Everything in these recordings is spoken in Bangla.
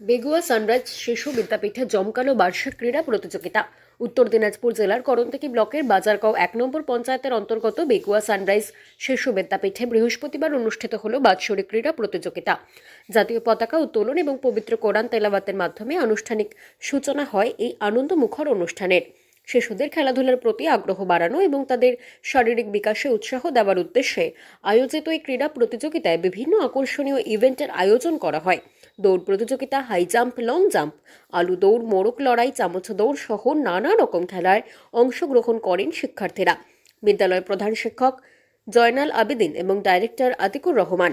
বেগুয়া, সানরাইজ, শিশু, বিদ্যাপীঠে জমকালো বার্ষিক ক্রীড়া প্রতিযোগিতা। উত্তর দিনাজপুর জেলার করণতকি ব্লকের বাজারগাঁও এক নম্বর পঞ্চায়েতের অন্তর্গত বেগুয়া, সানরাইজ, শিশু, বিদ্যাপীঠে বৃহস্পতিবার অনুষ্ঠিত হল বাৎসরিক ক্রীড়া প্রতিযোগিতা। জাতীয় পতাকা উত্তোলন এবং পবিত্র কোরআন তেলাবাতের মাধ্যমে আনুষ্ঠানিক সূচনা হয় এই আনন্দমুখর অনুষ্ঠানের। শিশুদের খেলাধুলার প্রতি আগ্রহ বাড়ানো এবং তাদের শারীরিক বিকাশে উৎসাহ দেওয়ার উদ্দেশ্যে আয়োজিত এই ক্রীড়া প্রতিযোগিতায় বিভিন্ন আকর্ষণীয় ইভেন্টের আয়োজন করা হয়। দৌড় প্রতিযোগিতা হাই জাম্প লং জাম্প আলু দৌড় মোরক লড়াই, চামচ দৌড় সহ নানা রকম খেলায় অংশগ্রহণ করেন শিক্ষার্থীরা। বিদ্যালয়ের প্রধান শিক্ষক জয়নাল আবেদিন এবং ডাইরেক্টর আতিকুর রহমান।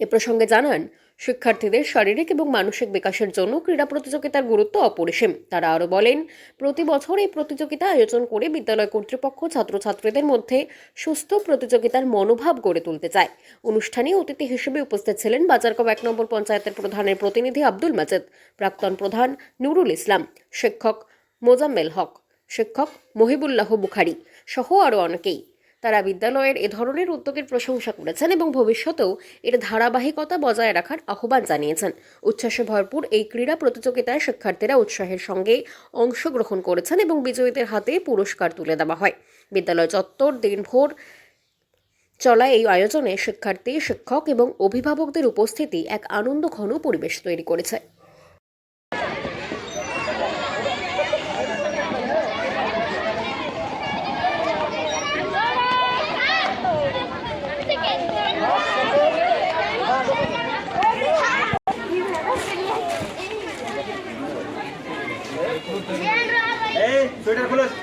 এ প্রসঙ্গে জানান শিক্ষার্থীদের শারীরিক এবং মানসিক বিকাশের জন্য ক্রীড়া প্রতিযোগিতার গুরুত্ব অপরিসীম। তারা আরও বলেন, প্রতি বছর এই প্রতিযোগিতা আয়োজন করে বিদ্যালয় কর্তৃপক্ষ ছাত্রছাত্রীদের মধ্যে সুস্থ প্রতিযোগিতার মনোভাব গড়ে তুলতে চায়। অনুষ্ঠানে অতিথি হিসেবে উপস্থিত ছিলেন বাজারগাঁও এক নম্বর পঞ্চায়েতের প্রধানের প্রতিনিধি আব্দুল মাজেদ, প্রাক্তন প্রধান নুরুল ইসলাম, শিক্ষক মোজাম্মেল হক, শিক্ষক মহিবুল্লাহ বুখারি সহ আরও অনেকেই। তারা বিদ্যালয়ের এ ধরনের উদ্যোগের প্রশংসা করেছেন এবং ভবিষ্যতেও এর ধারাবাহিকতা বজায় রাখার আহ্বান জানিয়েছেন। উচ্ছ্বাসে ভরপুর এই ক্রীড়া প্রতিযোগিতায় শিক্ষার্থীরা উৎসাহের সঙ্গে অংশগ্রহণ করেছেন এবং বিজয়ীদের হাতে পুরস্কার তুলে দেওয়া হয়। বিদ্যালয় চত্বর দিনভর চলা এই আয়োজনে শিক্ষার্থী, শিক্ষক এবং অভিভাবকদের উপস্থিতি এক আনন্দ ঘন পরিবেশ তৈরি করেছে।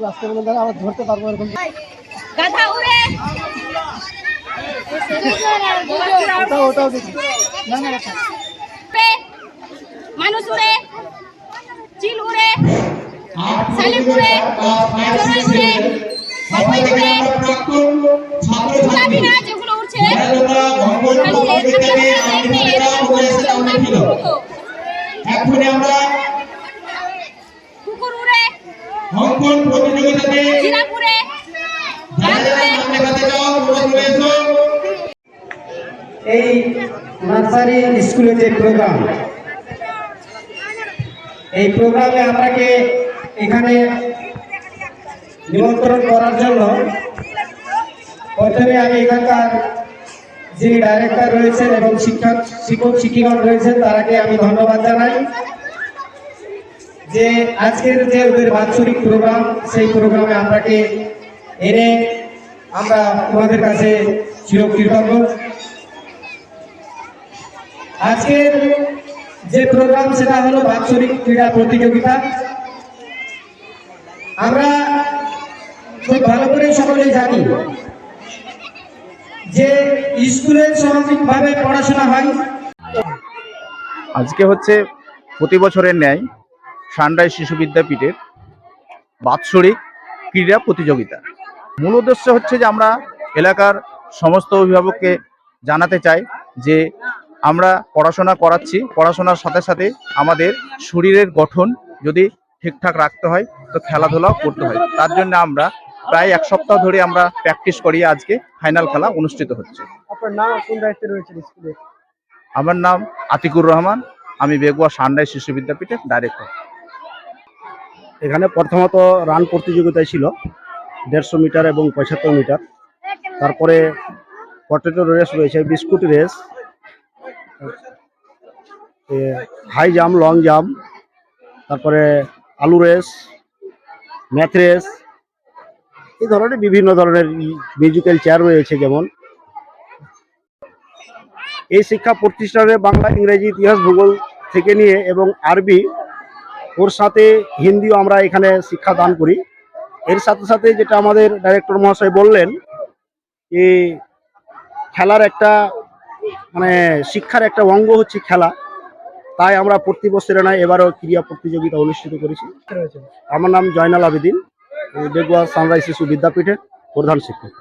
একটু আস্তে বলে আবার ধরতে পারব এরকম। ওটাও ওটাও দেখি। না না মানুষ উড়ে! চিল উড়ে! শালিক উড়ে! চড়ুই উড়ে! বাবুই উড়ে! উড়াবি না যেগুলো উড়ছে খালি এখানে এরকম করে এখন আমরা কুকুর উড়ে অঙ্কন প্রতিযোগিতাতে জিরাফ উড়ে যারা বাঘ যারা উড়ে সামনে কাছে যাও তোমরা চলে এসো এই নার্সারি স্কুলে যে প্রোগ্রাম এই প্রোগ্রামে আপনাকে এখানে নিমন্ত্রণ করার জন্য প্রথমে আমি এখানকার যিনি ডাইরেক্টর রয়েছেন এবং শিক্ষক শিক্ষক শিক্ষিকা রয়েছেন তারাকে আমি ধন্যবাদ জানাই। যে আজকের যে ওদের বাৎসরিক প্রোগ্রাম সেই প্রোগ্রামে আপনাকে এনে আমরা তোমাদের কাছে চিরকৃতজ্ঞ আজকের যে প্রোগ্রাম সেটা হলো বাৎসরিক ক্রীড়া প্রতিযোগিতা। আমরা খুব ভালো করে সকলেই জানি যে স্কুলে সামাজিকভাবে পড়াশোনা হয়। আজকে হচ্ছে প্রতি বছরের ন্যায়। সানরাইজ শিশু বিদ্যাপীঠের বাৎসরিক ক্রীড়া প্রতিযোগিতা। মূল উদ্দেশ্য হচ্ছে যে আমরা এলাকার সমস্ত অভিভাবককে জানাতে চাই যে আমরা পড়াশোনা করাচ্ছি পড়াশোনার সাথে সাথে আমাদের শরীরের গঠন যদি ঠিকঠাক রাখতে হয় তো খেলাধুলাও করতে হয়। তার জন্য আমরা প্রায় এক সপ্তাহ ধরে আমরা প্র্যাকটিস করি আজকে ফাইনাল খেলা অনুষ্ঠিত হচ্ছে। আপনার নাম কোন দায়িত্বে রয়েছে স্কুলে? আমার নাম আতিকুর রহমান আমি বেগুয়া সানরাইজ শিশু বিদ্যাপীঠের ডাইরেক্টর এখানে প্রথমত রান প্রতিযোগিতায় ছিল, দেড়শো মিটার এবং পঁচাত্তর মিটার। তারপরে পটেটো রেস রয়েছে, biscuit race high jump long jump তারপরে আলু রেস ম্যাথ রেস এই ধরনের বিভিন্ন ধরনের মিউজিক্যাল চেয়ার রয়েছে যেমন। এই শিক্ষা প্রতিষ্ঠানে বাংলা ইংরেজি ইতিহাস ভূগোল থেকে নিয়ে এবং আরবি ওর সাথে হিন্দিও আমরা এখানে শিক্ষা দান করি। এর সাথে সাথে যেটা আমাদের ডাইরেক্টর মহাশয় বললেন যে খেলার একটা মানে শিক্ষার একটা অঙ্গ হচ্ছে খেলা। তাই আমরা প্রতি বছরে নয় এবারও ক্রীড়া প্রতিযোগিতা অনুষ্ঠিত করেছি। আমার নাম জয়নাল আবেদিন বেগুয়া সানরাইজ শিশু বিদ্যাপীঠের প্রধান শিক্ষক।